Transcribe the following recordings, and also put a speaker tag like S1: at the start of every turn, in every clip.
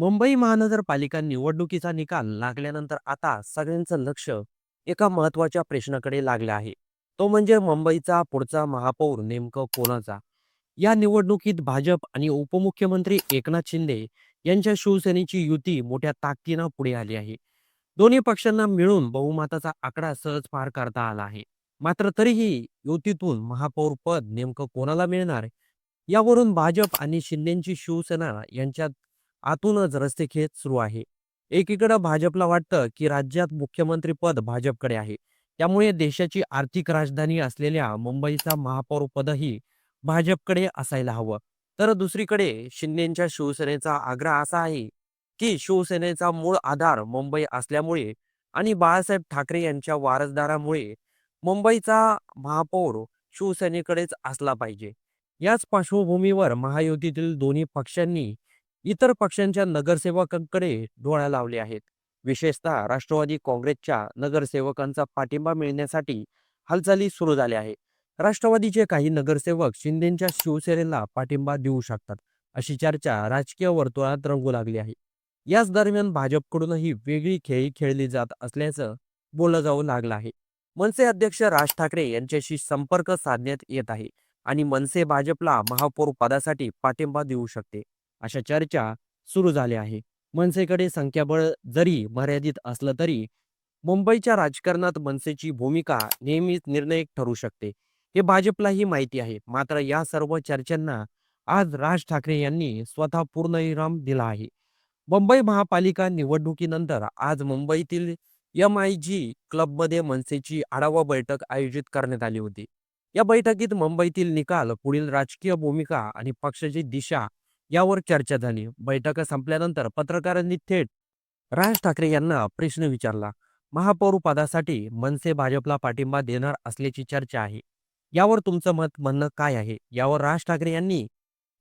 S1: मुंबई महानगरपालिका निवडणुकीचा निकाल लागल्यानंतर आता सगळ्यांचं लक्ष एका महत्त्वाच्या प्रश्नाकडे लागले आहे. तो म्हणजे मुंबईचा पुढचा महापौर नेमकं कोणाचा? या निवडणुकीत भाजप आणि उपमुख्यमंत्री एकनाथ शिंदे यांच्या शिवसेनेची युती मोठ्या ताकदीनं पुढे आली आहे. दोन्ही पक्षांना मिळून बहुमताचा आकडा सहज पार करता आला आहे. मात्र तरीही युतीतून महापौर पद नेमकं कोणाला मिळणार? यावरून भाजप आणि शिंदेची शिवसेना यांच्यात आतूनच रस्तेखेच सुरू आहे. एकीकडे भाजपला वाटतं की राज्यात मुख्यमंत्री पद भाजपकडे आहे. त्यामुळे देशाची आर्थिक राजधानी असलेल्या मुंबईचा महापौर पदही भाजपकडे असायला हवं. तर दुसरीकडे शिंदेच्या शिवसेनेचा आग्रह असा आहे की शिवसेनेचा मूळ आधार मुंबई असल्यामुळे आणि बाळासाहेब ठाकरे यांच्या वारसदारामुळे मुंबईचा महापौर शिवसेनेकडेच असला पाहिजे. याच पार्श्वभूमीवर महायुतीतील दोन्ही पक्षांनी इतर पक्षांच्या नगरसेवकांकडे डोळा लावले आहेत. विशेषतः राष्ट्रवादी काँग्रेसच्या नगरसेवकांचा पाठिंबा मिळण्यासाठी हालचाली सुरू झाल्या आहे राष्ट्रवादीचे काही नगरसेवक शिंदेच्या शिवसेनेला पाठिंबा देऊ शकतात अशी चर्चा राजकीय वर्तुळात रंगू लागली आहे. याच दरम्यान भाजपकडूनही वेगळी खेळी खेळली जात असल्याचं बोललं जाऊ लागलं आहे. मनसे अध्यक्ष राज ठाकरे यांच्याशी संपर्क साधण्यात येत आहे आणि मनसे भाजपला महापौर पदासाठी पाठिंबा देऊ शकते. अशा चर्चा सुरू झाल्या आहे. मनसेकडे संख्याबळ जरी मर्यादित असलं तरी मुंबईच्या राजकारणात मनसेची भूमिका नेहमीच निर्णायक ठरू शकते. हे भाजपलाही माहिती आहे. मात्र या सर्व चर्चांना आज राज ठाकरे यांनी स्वतः पूर्णविराम दिला आहे. मुंबई महापालिका निवडणुकीनंतर आज मुंबईतील एम आय जी क्लबमध्ये मनसेची आढावा बैठक आयोजित करण्यात आली होती. या बैठकीत मुंबईतील निकाल पुढील राजकीय भूमिका आणि पक्षाची दिशा यावर चर्चा झाली. बैठका संपल्यानंतर पत्रकारांनी थेट राज ठाकरे यांना प्रश्न विचारला. महापौर पदासाठी मनसे भाजपला पाठिंबा देणार असल्याची चर्चा आहे. यावर तुमचं मत म्हणणं काय आहे? यावर राज ठाकरे यांनी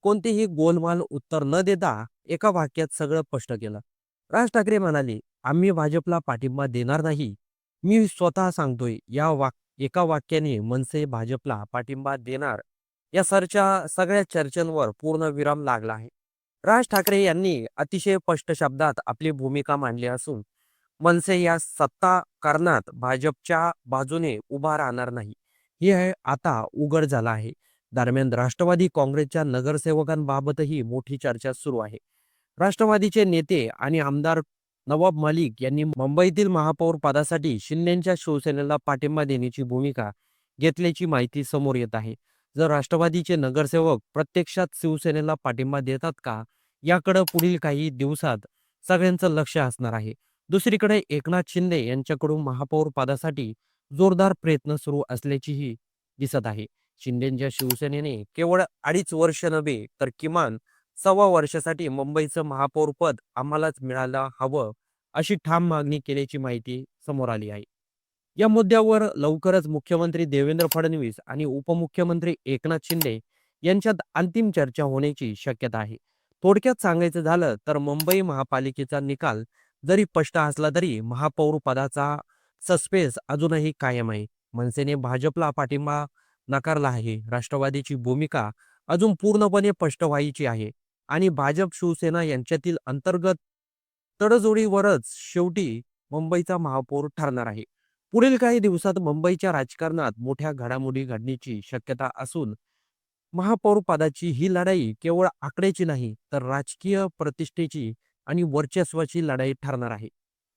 S1: कोणतेही गोलमाल उत्तर न देता एका वाक्यात सगळं स्पष्ट केलं. राज ठाकरे म्हणाले आम्ही भाजपला पाठिंबा देणार नाही. मी स्वतः सांगतोय या वाक एका वाक्याने मनसे भाजपला पाठिंबा देणार या सरच्या सगळ्या चर्चांवर पूर्ण विराम लागला आहे. राज ठाकरे यांनी अतिशय स्पष्ट शब्दात आपली भूमिका मांडली असून मनसे या सत्ता कारणात भाजपच्या बाजूने उभा राहणार नाही. हे आता उघड झालं आहे. दरम्यान राष्ट्रवादी काँग्रेसच्या नगरसेवकांबाबतही मोठी चर्चा सुरू आहे. राष्ट्रवादीचे नेते आणि आमदार नवाब मलिक यांनी मुंबईतील महापौर पदासाठी शिंदेच्या शिवसेनेला पाठिंबा देण्याची भूमिका घेतल्याची माहिती समोर येत आहे. जर राष्ट्रवादीचे नगरसेवक प्रत्यक्षात शिवसेनेला पाठिंबा देतात का? याकडे पुढील काही दिवसात सगळ्यांचं लक्ष असणार आहे. दुसरीकडे एकनाथ शिंदे यांच्याकडून महापौर पदासाठी जोरदार प्रयत्न सुरू असल्याचीही दिसत आहे. शिंदेच्या शिवसेनेने केवळ अडीच वर्ष नव्हे तर किमान सव्वा वर्षासाठी मुंबईचं महापौर पद आम्हालाच मिळायला हवं अशी ठाम मागणी केल्याची माहिती समोर आली आहे. या मुद्द्यावर लवकरच मुख्यमंत्री देवेंद्र फडणवीस आणि उपमुख्यमंत्री एकनाथ शिंदे यांच्यात अंतिम चर्चा होण्याची शक्यता आहे. थोडक्यात सांगायचं झालं तर मुंबई महापालिकेचा निकाल जरी स्पष्ट असला तरी महापौर पदाचा सस्पेन्स अजूनही कायम आहे. मनसेने भाजपला पाठिंबा नाकारला आहे. राष्ट्रवादीची भूमिका अजून पूर्णपणे स्पष्ट व्हायची आहे आणि भाजप शिवसेना यांच्यातील अंतर्गत तडजोडीवरच शेवटी मुंबईचा महापौर ठरणार आहे. पुढील काही दिवसात मुंबईच्या राजकारणात मोठ्या घडामोडी घडण्याची शक्यता असून महापौर पदाची ही लढाई केवळ आकड्याची नाही तर राजकीय प्रतिष्ठेची आणि वर्चस्वाची लढाई ठरणार आहे.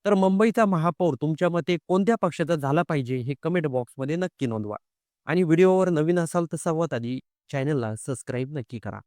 S1: तर मुंबईचा महापौर तुमच्या मते कोणत्या पक्षाचा झाला पाहिजे हे कमेंट बॉक्समध्ये नक्की नोंदवा. आणि व्हिडिओवर नवीन असाल तर सर्वात आधी चॅनलला सबस्क्राईब नक्की करा.